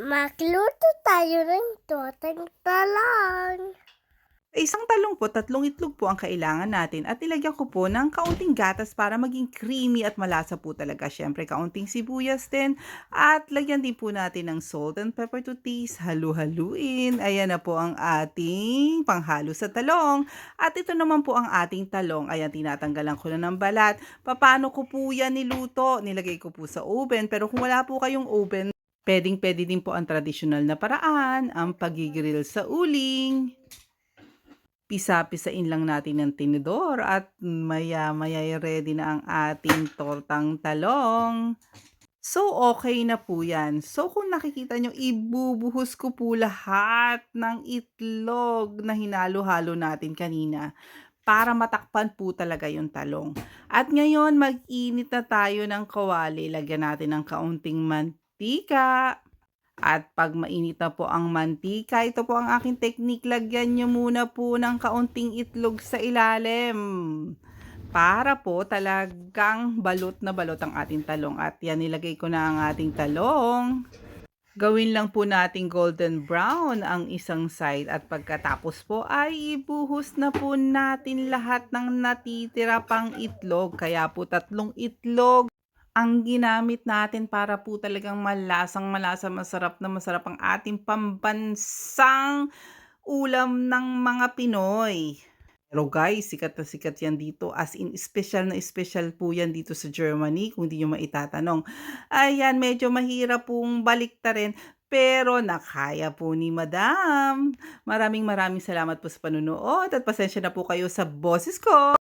Magluto tayo ng toteng talong. Sa isang talong po, tatlong itlog po ang kailangan natin at ilagyan ko po ng kaunting gatas para maging creamy at malasa po talaga. Siyempre, kaunting sibuyas din at lagyan din po natin ng salt and pepper to taste. Halu-haluin. Ayan na po ang ating panghalo sa talong. At ito naman po ang ating talong. Ayan, tinatanggalan ko na ng balat. Paano ko po yan niluto? Nilagay ko po sa oven. Pero kung wala po kayong oven, pwedeng pwede din po ang tradisyonal na paraan, ang pagigrill sa uling pisa-pisain lang natin ng tinidor at maya-maya ay ready na ang ating tortang talong. So, okay na po yan. So, kung nakikita nyo, ibubuhos ko po lahat ng itlog na hinalo-halo natin kanina para matakpan po talaga yung talong. At ngayon, mag-init na tayo ng kawali. Lagyan natin ng kaunting mantika. At pag mainit na po ang mantika, ito po ang aking technique. Lagyan nyo muna po ng kaunting itlog sa ilalim. Para po talagang balot na balot ang ating talong. At yan, nilagay ko na ang ating talong. Gawin lang po nating golden brown ang isang side at pagkatapos po ay ibuhos na po natin lahat ng natitira pang itlog. Kaya po tatlong itlog ang ginamit natin para po talagang malasang malasa, masarap na masarap ang ating pambansang ulam ng mga Pinoy. Pero guys, sikat na sikat yan dito. As in, special na special po yan dito sa Germany, kung di nyo maitatanong. Ayan, medyo mahirap pong baliktarin. Pero nakaya po ni Madam. Maraming maraming salamat po sa panunood at pasensya na po kayo sa boses ko.